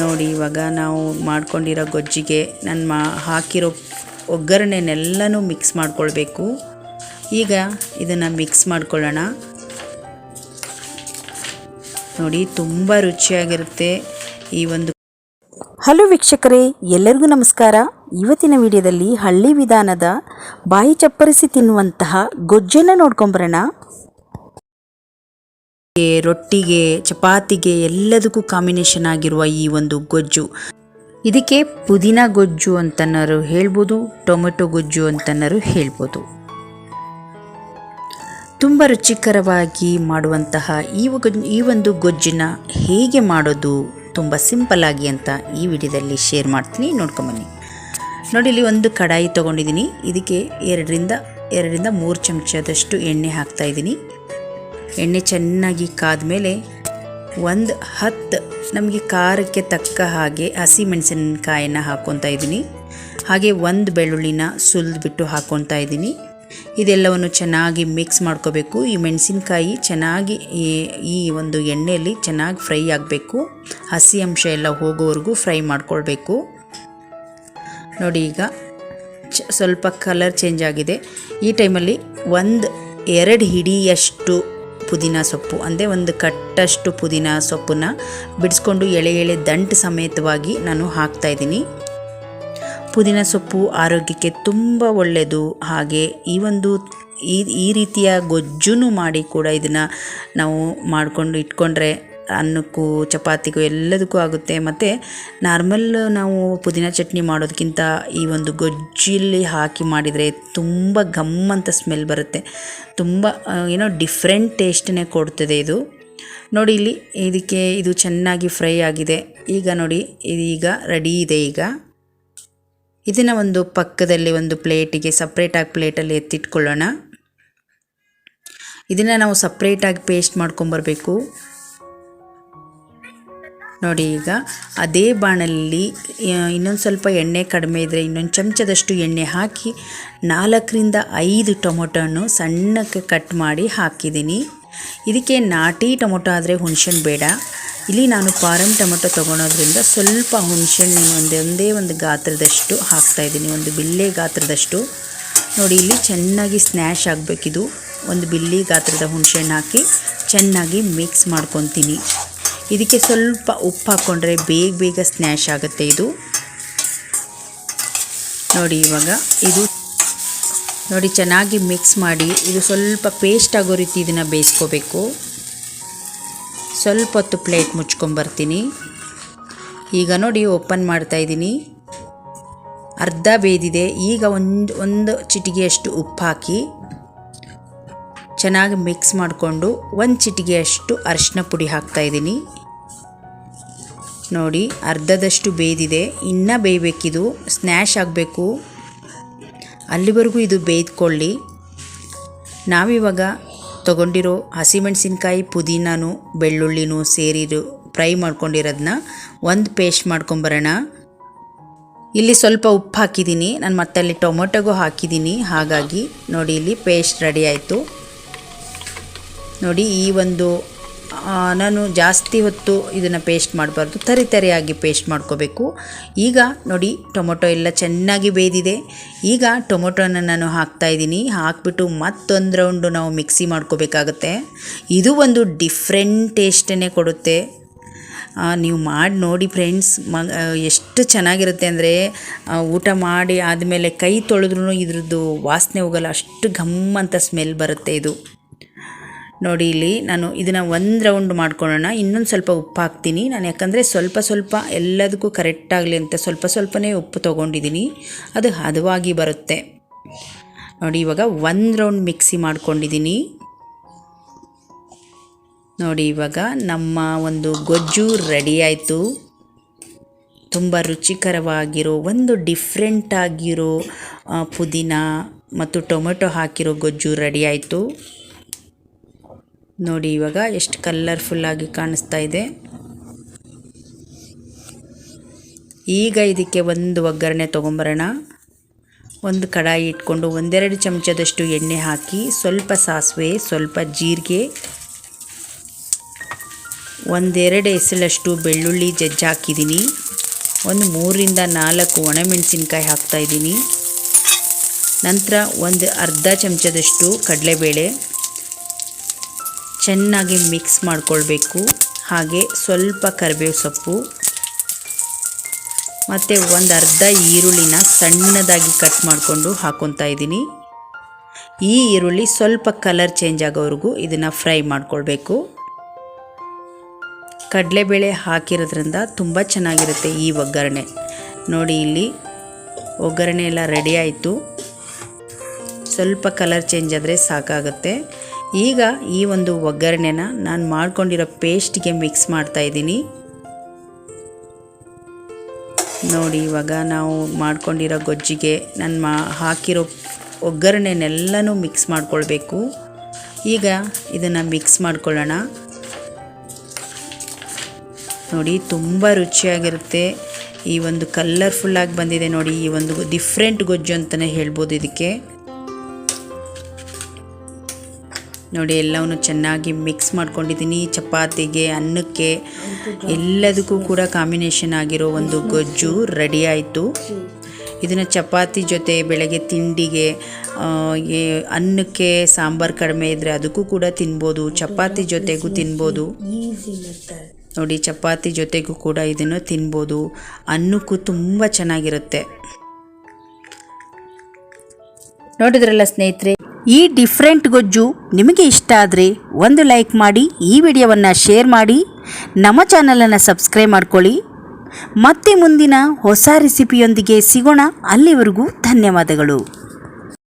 ನೋಡಿ, ಇವಾಗ ನಾವು ಮಾಡ್ಕೊಂಡಿರೋ ಗೊಜ್ಜಿಗೆ ನಾನು ಮಾ ಹಾಕಿರೋ ಒಗ್ಗರಣೆನೆಲ್ಲನೂ ಮಿಕ್ಸ್ ಮಾಡ್ಕೊಳ್ಬೇಕು. ಈಗ ಇದನ್ನು ಮಿಕ್ಸ್ ಮಾಡ್ಕೊಳ್ಳೋಣ. ನೋಡಿ, ತುಂಬ ರುಚಿಯಾಗಿರುತ್ತೆ ಈ ಒಂದು ಹಲೋ ವೀಕ್ಷಕರೇ, ಎಲ್ಲರಿಗೂ ನಮಸ್ಕಾರ. ಇವತ್ತಿನ ವಿಡಿಯೋದಲ್ಲಿ ಹಳ್ಳಿ ವಿಧಾನದ ಬಾಯಿ ಚಪ್ಪರಿಸಿ ತಿನ್ನುವಂತಹ ಗೊಜ್ಜನ್ನು ನೋಡ್ಕೊಂಬರೋಣ ರೊಟ್ಟಿಗೆ, ಚಪಾತಿಗೆ ಎಲ್ಲದಕ್ಕೂ ಕಾಂಬಿನೇಷನ್ ಆಗಿರುವ ಈ ಒಂದು ಗೊಜ್ಜು. ಇದಕ್ಕೆ ಪುದೀನ ಗೊಜ್ಜು ಅಂತನಾರು ಹೇಳ್ಬೋದು, ಟೊಮೆಟೊ ಗೊಜ್ಜು ಅಂತನಾರು ಹೇಳ್ಬೋದು. ತುಂಬ ರುಚಿಕರವಾಗಿ ಮಾಡುವಂತಹ ಈ ಈ ಒಂದು ಗೊಜ್ಜಿನ ಹೇಗೆ ಮಾಡೋದು ತುಂಬ ಸಿಂಪಲ್ ಆಗಿ ಅಂತ ಈ ವಿಡಿಯೋದಲ್ಲಿ ಶೇರ್ ಮಾಡ್ತೀನಿ. ನೋಡ್ಕೊಂಬನ್ನಿ ನೋಡಿ, ಇಲ್ಲಿ ಒಂದು ಕಡಾಯಿ ತೊಗೊಂಡಿದ್ದೀನಿ. ಇದಕ್ಕೆ ಎರಡರಿಂದ ಎರಡರಿಂದ ಮೂರು ಚಮಚದಷ್ಟು ಎಣ್ಣೆ ಹಾಕ್ತಾ ಇದ್ದೀನಿ. ಎಣ್ಣೆ ಚೆನ್ನಾಗಿ ಕಾದ್ಮೇಲೆ ಒಂದು ಹತ್ತು ನಮಗೆ ಖಾರಕ್ಕೆ ತಕ್ಕ ಹಾಗೆ ಹಸಿ ಮೆಣಸಿನಕಾಯನ್ನು ಹಾಕ್ಕೊತಾ ಇದ್ದೀನಿ. ಹಾಗೆ ಒಂದು ಬೆಳ್ಳುಳ್ಳಿನ ಸುಲಿದ್ಬಿಟ್ಟು ಹಾಕ್ಕೊತಾ ಇದ್ದೀನಿ. ಇದೆಲ್ಲವನ್ನು ಚೆನ್ನಾಗಿ ಮಿಕ್ಸ್ ಮಾಡ್ಕೋಬೇಕು. ಈ ಮೆಣಸಿನಕಾಯಿ ಚೆನ್ನಾಗಿ ಈ ಒಂದು ಎಣ್ಣೆಯಲ್ಲಿ ಚೆನ್ನಾಗಿ ಫ್ರೈ ಆಗಬೇಕು. ಹಸಿ ಅಂಶ ಎಲ್ಲ ಹೋಗೋವರೆಗೂ ಫ್ರೈ ಮಾಡ್ಕೊಳ್ಬೇಕು. ನೋಡಿ ಈಗ ಸ್ವಲ್ಪ ಕಲರ್ ಚೇಂಜ್ ಆಗಿದೆ. ಈ ಟೈಮಲ್ಲಿ ಒಂದು ಎರಡು ಹಿಡಿಯಷ್ಟು ಪುದೀನ ಸೊಪ್ಪು. ಅಂದರೆ ಒಂದು ಕಟ್ಟಷ್ಟು ಪುದೀನ ಸೊಪ್ಪನ್ನು ಬಿಡಿಸ್ಕೊಂಡು ಎಳೆ ಎಳೆ ದಂಟು ಸಮೇತವಾಗಿ ನಾನು ಹಾಕ್ತಾಯಿದ್ದೀನಿ ಪುದೀನ ಸೊಪ್ಪು ಆರೋಗ್ಯಕ್ಕೆ ತುಂಬ ಒಳ್ಳೆಯದು ಹಾಗೆ ಈ ಒಂದು ಈ ಈ ರೀತಿಯ ಗೊಜ್ಜುನು ಮಾಡಿ ಕೂಡ ಇದನ್ನು ನಾವು ಮಾಡಿಕೊಂಡು ಇಟ್ಕೊಂಡ್ರೆ ಅನ್ನಕ್ಕೂ, ಚಪಾತಿಗೂ ಎಲ್ಲದಕ್ಕೂ ಆಗುತ್ತೆ. ಮತ್ತು ನಾರ್ಮಲ್ ನಾವು ಪುದೀನ ಚಟ್ನಿ ಮಾಡೋದಕ್ಕಿಂತ ಈ ಒಂದು ಗೊಜ್ಜಿಲ್ಲಿ ಹಾಕಿ ಮಾಡಿದರೆ ತುಂಬ ಘಮ್ ಅಂತ ಸ್ಮೆಲ್ ಬರುತ್ತೆ. ತುಂಬ ಏನೋ ಡಿಫ್ರೆಂಟ್ ಟೇಸ್ಟನ್ನೇ ಕೊಡ್ತದೆ ಇದು. ನೋಡಿ ಇಲ್ಲಿ ಇದಕ್ಕೆ ಇದು ಚೆನ್ನಾಗಿ ಫ್ರೈ ಆಗಿದೆ. ಈಗ ನೋಡಿ ಇದೀಗ ರೆಡಿ ಇದೆ ಈಗ. ಇದನ್ನು ಒಂದು ಪಕ್ಕದಲ್ಲಿ ಒಂದು ಪ್ಲೇಟಿಗೆ ಸಪ್ರೇಟಾಗಿ ಪ್ಲೇಟಲ್ಲಿ ಎತ್ತಿಟ್ಕೊಳ್ಳೋಣ. ಇದನ್ನು ನಾವು ಸಪ್ರೇಟಾಗಿ ಪೇಸ್ಟ್ ಮಾಡ್ಕೊಂಬರ್ಬೇಕು. ನೋಡಿ ಈಗ ಅದೇ ಬಾಣಲ್ಲಿ ಇನ್ನೊಂದು ಸ್ವಲ್ಪ ಎಣ್ಣೆ ಕಡಿಮೆ ಇದ್ದರೆ ಇನ್ನೊಂದು ಚಮಚದಷ್ಟು ಎಣ್ಣೆ ಹಾಕಿ ನಾಲ್ಕರಿಂದ ಐದು ಟೊಮೊಟೊನು ಸಣ್ಣಕ್ಕೆ ಕಟ್ ಮಾಡಿ ಹಾಕಿದ್ದೀನಿ. ಇದಕ್ಕೆ ನಾಟಿ ಟೊಮೊಟೊ ಆದರೆ ಹುಣ್ಸೆಣ್ ಬೇಡ. ಇಲ್ಲಿ ನಾನು ಫಾರಮ್ ಟೊಮೊಟೊ ತೊಗೊಳೋದ್ರಿಂದ ಸ್ವಲ್ಪ ಹುಣ್ಸೆಣ್ಣು ಒಂದೇ ಒಂದೇ ಒಂದು ಗಾತ್ರದಷ್ಟು ಹಾಕ್ತಾಯಿದ್ದೀನಿ ಒಂದು ಬಿಲ್ಲೆ ಗಾತ್ರದಷ್ಟು. ನೋಡಿ ಇಲ್ಲಿ ಚೆನ್ನಾಗಿ ಸ್ನ್ಯಾಶ್ ಆಗಬೇಕಿದು. ಒಂದು ಬಿಲ್ಲಿ ಗಾತ್ರದ ಹುಣಸೆಹಣ್ಣು ಹಾಕಿ ಚೆನ್ನಾಗಿ ಮಿಕ್ಸ್ ಮಾಡ್ಕೊತೀನಿ. ಇದಕ್ಕೆ ಸ್ವಲ್ಪ ಉಪ್ಪು ಹಾಕ್ಕೊಂಡ್ರೆ ಬೇಗ ಬೇಗ ಸ್ನ್ಯಾಶ್ ಆಗುತ್ತೆ ಇದು. ನೋಡಿ ಇವಾಗ ಇದು. ನೋಡಿ ಚೆನ್ನಾಗಿ ಮಿಕ್ಸ್ ಮಾಡಿ ಇದು ಸ್ವಲ್ಪ ಪೇಸ್ಟ್ ಆಗೋ ರೀತಿ ಇದನ್ನು ಬೇಯಿಸ್ಕೋಬೇಕು. ಸ್ವಲ್ಪ ಹೊತ್ತು ಪ್ಲೇಟ್ ಮುಚ್ಕೊಂಬರ್ತೀನಿ. ಈಗ ನೋಡಿ ಓಪನ್ ಮಾಡ್ತಾ ಇದ್ದೀನಿ. ಅರ್ಧ ಬೇಯ್ದಿದೆ ಈಗ ಒಂದು ಒಂದು ಚಿಟಿಗೆಯಷ್ಟು ಉಪ್ಪು ಹಾಕಿ. ಚೆನ್ನಾಗಿ ಮಿಕ್ಸ್ ಮಾಡಿಕೊಂಡು ಒಂದು ಚಿಟಿಗೆಯಷ್ಟು ಅರಿಶಿನ ಪುಡಿ ಹಾಕ್ತಾ ಇದ್ದೀನಿ. ನೋಡಿ, ಅರ್ಧದಷ್ಟು ಬೇಯ್ದಿದೆ ಇನ್ನೂ ಬೇಯಬೇಕಿದು. ಸ್ನ್ಯಾಶ್ ಆಗಬೇಕು. ಅಲ್ಲಿವರೆಗೂ ಇದು ಬೇಯ್ದುಕೊಳ್ಳಿ. ನಾವಿವಾಗ ತಗೊಂಡಿರೋ ಹಸಿಮೆಣಸಿನ್ಕಾಯಿ, ಪುದೀನಾನು, ಬೆಳ್ಳುಳ್ಳಿನೂ ಸೇರಿರು ಫ್ರೈ ಮಾಡ್ಕೊಂಡಿರೋದನ್ನ ಒಂದು ಪೇಸ್ಟ್ ಮಾಡ್ಕೊಂಬರೋಣ. ಇಲ್ಲಿ ಸ್ವಲ್ಪ ಉಪ್ಪು ಹಾಕಿದ್ದೀನಿ. ನಾನು ಮತ್ತೆ ಅಲ್ಲಿ ಟೊಮೊಟೊಗೂ ಹಾಕಿದ್ದೀನಿ. ಹಾಗಾಗಿ ನೋಡಿ, ಇಲ್ಲಿ ಪೇಸ್ಟ್ ರೆಡಿ ಆಯಿತು. ನೋಡಿ, ಈ ಒಂದು ನಾನು ಜಾಸ್ತಿ ಹೊತ್ತು ಇದನ್ನು ಪೇಸ್ಟ್ ಮಾಡಬಾರ್ದು. ತರಿ ತರಿಯಾಗಿ ಪೇಸ್ಟ್ ಮಾಡ್ಕೋಬೇಕು. ಈಗ ನೋಡಿ, ಟೊಮೊಟೊ ಎಲ್ಲ ಚೆನ್ನಾಗಿ ಬೇದಿದೆ. ಈಗ ಟೊಮೊಟೊನ ನಾನು ಹಾಕ್ತಾ ಇದ್ದೀನಿ. ಹಾಕ್ಬಿಟ್ಟು ಮತ್ತೊಂದು ರೌಂಡು ನಾವು ಮಿಕ್ಸಿ ಮಾಡ್ಕೋಬೇಕಾಗತ್ತೆ. ಇದು ಒಂದು ಡಿಫ್ರೆಂಟ್ ಟೇಸ್ಟನ್ನೇ ಕೊಡುತ್ತೆ. ನೀವು ಮಾಡಿ ನೋಡಿ ಫ್ರೆಂಡ್ಸ್ ಮ ಎಷ್ಟು ಚೆನ್ನಾಗಿರುತ್ತೆ ಅಂದರೆ ಊಟ ಮಾಡಿ ಆದಮೇಲೆ ಕೈ ತೊಳೆದ್ರೂ ಇದ್ರದ್ದು ವಾಸನೆ ಹೋಗಲ್ಲ. ಅಷ್ಟು ಘಮ್ ಅಂತ ಸ್ಮೆಲ್ ಬರುತ್ತೆ ಇದು. ನೋಡಿ ಇಲ್ಲಿ ನಾನು ಇದನ್ನು ಒಂದು ರೌಂಡ್ ಮಾಡ್ಕೊಳ್ಳೋಣ. ಇನ್ನೊಂದು ಸ್ವಲ್ಪ ಉಪ್ಪು ಹಾಕ್ತೀನಿ. ನಾನು ಯಾಕಂದರೆ ಸ್ವಲ್ಪ ಸ್ವಲ್ಪ ಎಲ್ಲದಕ್ಕೂ ಕರೆಕ್ಟಾಗಲಿ ಅಂತ ಸ್ವಲ್ಪ ಸ್ವಲ್ಪನೇ ಉಪ್ಪು ತೊಗೊಂಡಿದ್ದೀನಿ ಅದು ಹದವಾಗಿ ಬರುತ್ತೆ. ನೋಡಿ ಇವಾಗ ಒಂದು ರೌಂಡ್ ಮಿಕ್ಸಿ ಮಾಡ್ಕೊಂಡಿದ್ದೀನಿ ನೋಡಿ ಇವಾಗ ನಮ್ಮ ಒಂದು ಗೊಜ್ಜು ರೆಡಿ ಆಯಿತು. ತುಂಬ ರುಚಿಕರವಾಗಿರೋ, ಒಂದು ಡಿಫ್ರೆಂಟಾಗಿರೋ ಪುದೀನ ಮತ್ತು ಟೊಮೆಟೊ ಹಾಕಿರೋ ಗೊಜ್ಜು ರೆಡಿ ಆಯಿತು. ನೋಡಿ ಇವಾಗ ಎಷ್ಟು ಕಲರ್ಫುಲ್ಲಾಗಿ ಕಾಣಿಸ್ತಾ ಇದೆ. ಈಗ ಇದಕ್ಕೆ ಒಂದು ಒಗ್ಗರಣೆ ತೊಗೊಂಬರೋಣ. ಒಂದು ಕಡಾಯಿ ಇಟ್ಕೊಂಡು ಒಂದೆರಡು ಚಮಚದಷ್ಟು ಎಣ್ಣೆ ಹಾಕಿ ಸ್ವಲ್ಪ ಸಾಸಿವೆ, ಸ್ವಲ್ಪ ಜೀರಿಗೆ, ಒಂದೆರಡು ಎಸಳಷ್ಟು ಬೆಳ್ಳುಳ್ಳಿ ಜಜ್ಜಿ ಹಾಕಿದ್ದೀನಿ. ಒಂದು ಮೂರರಿಂದ ನಾಲ್ಕು ಒಣಮೆಣಸಿನ್ಕಾಯಿ ಹಾಕ್ತಾಯಿದ್ದೀನಿ ನಂತರ ಒಂದು ಅರ್ಧ ಚಮಚದಷ್ಟು ಕಡಲೆಬೇಳೆ ಚೆನ್ನಾಗಿ ಮಿಕ್ಸ್ ಮಾಡಿಕೊಳ್ಬೇಕು. ಹಾಗೆ ಸ್ವಲ್ಪ ಕರಿಬೇವು ಸೊಪ್ಪು. ಮತ್ತು ಒಂದು ಅರ್ಧ ಈರುಳ್ಳಿನ ಸಣ್ಣದಾಗಿ ಕಟ್ ಮಾಡಿಕೊಂಡು ಹಾಕೊತಾ ಇದ್ದೀನಿ. ಈ ಈರುಳ್ಳಿ ಸ್ವಲ್ಪ ಕಲರ್ ಚೇಂಜ್ ಆಗೋವರೆಗೂ ಇದನ್ನು ಫ್ರೈ ಮಾಡ್ಕೊಳ್ಬೇಕು. ಕಡಲೆಬೇಳೆ ಹಾಕಿರೋದ್ರಿಂದ ತುಂಬ ಚೆನ್ನಾಗಿರುತ್ತೆ ಈ ಒಗ್ಗರಣೆ. ನೋಡಿ ಇಲ್ಲಿ ಒಗ್ಗರಣೆ ಎಲ್ಲ ರೆಡಿ ಆಯಿತು. ಸ್ವಲ್ಪ ಕಲರ್ ಚೇಂಜ್ ಆದರೆ ಸಾಕಾಗುತ್ತೆ. ಈಗ ಈ ಒಂದು ಒಗ್ಗರಣೆನ ನಾನು ಮಾಡ್ಕೊಂಡಿರೋ ಪೇಸ್ಟ್ಗೆ ಮಿಕ್ಸ್ ಮಾಡ್ತಾ ಇದ್ದೀನಿ. ನೋಡಿ, ಇವಾಗ ನಾವು ಮಾಡ್ಕೊಂಡಿರೋ ಗೊಜ್ಜಿಗೆ ನಾನು ಮಾ, ಹಾಕಿರೋ ಒಗ್ಗರಣೆನೆಲ್ಲನೂ ಮಿಕ್ಸ್ ಮಾಡ್ಕೊಳ್ಬೇಕು. ಈಗ ಇದನ್ನು ಮಿಕ್ಸ್ ಮಾಡ್ಕೊಳ್ಳೋಣ. ನೋಡಿ, ತುಂಬ ರುಚಿಯಾಗಿರುತ್ತೆ. ಈ ಒಂದು ಕಲ್ಲರ್ಫುಲ್ಲಾಗಿ ಬಂದಿದೆ ನೋಡಿ, ಈ ಒಂದು ಡಿಫ್ರೆಂಟ್ ಗೊಜ್ಜು ಅಂತಲೇ ಹೇಳ್ಬೋದು ಇದಕ್ಕೆ. ನೋಡಿ, ಎಲ್ಲವನ್ನು ಚೆನ್ನಾಗಿ ಮಿಕ್ಸ್ ಮಾಡ್ಕೊಂಡಿದ್ದೀನಿ. ಚಪಾತಿಗೆ, ಅನ್ನಕ್ಕೆ, ಎಲ್ಲದಕ್ಕೂ ಕೂಡ ಕಾಂಬಿನೇಷನ್ ಆಗಿರೋ ಒಂದು ಗೊಜ್ಜು ರೆಡಿ ಆಯಿತು. ಇದನ್ನು ಚಪಾತಿ ಜೊತೆ ಬೆಳಗ್ಗೆ ತಿಂಡಿಗೆ ಅನ್ನಕ್ಕೆ ಸಾಂಬಾರು ಕಡಿಮೆ ಇದ್ದರೆ ಅದಕ್ಕೂ ಕೂಡ ತಿನ್ಬೋದು. ಚಪಾತಿ ಜೊತೆಗೂ ತಿನ್ಬೋದು. ನೋಡಿ, ಚಪಾತಿ ಜೊತೆಗೂ ಕೂಡ ಇದನ್ನು ತಿನ್ಬೋದು. ಅನ್ನಕ್ಕೂ ತುಂಬ ಚೆನ್ನಾಗಿರುತ್ತೆ. ನೋಡಿದ್ರಲ್ಲ ಸ್ನೇಹಿತರೆ ಈ ಡಿಫ್ರೆಂಟ್ ಗೊಜ್ಜು ನಿಮಗೆ ಇಷ್ಟ ಆದರೆ ಒಂದು ಲೈಕ್ ಮಾಡಿ ಈ ವಿಡಿಯೋವನ್ನು ಶೇರ್ ಮಾಡಿ. ನಮ್ಮ ಚಾನಲನ್ನು ಸಬ್ಸ್ಕ್ರೈಬ್ ಮಾಡ್ಕೊಳ್ಳಿ. ಮತ್ತೆ ಮುಂದಿನ ಹೊಸ ರೆಸಿಪಿಯೊಂದಿಗೆ ಸಿಗೋಣ. ಅಲ್ಲಿವರೆಗೂ ಧನ್ಯವಾದಗಳು.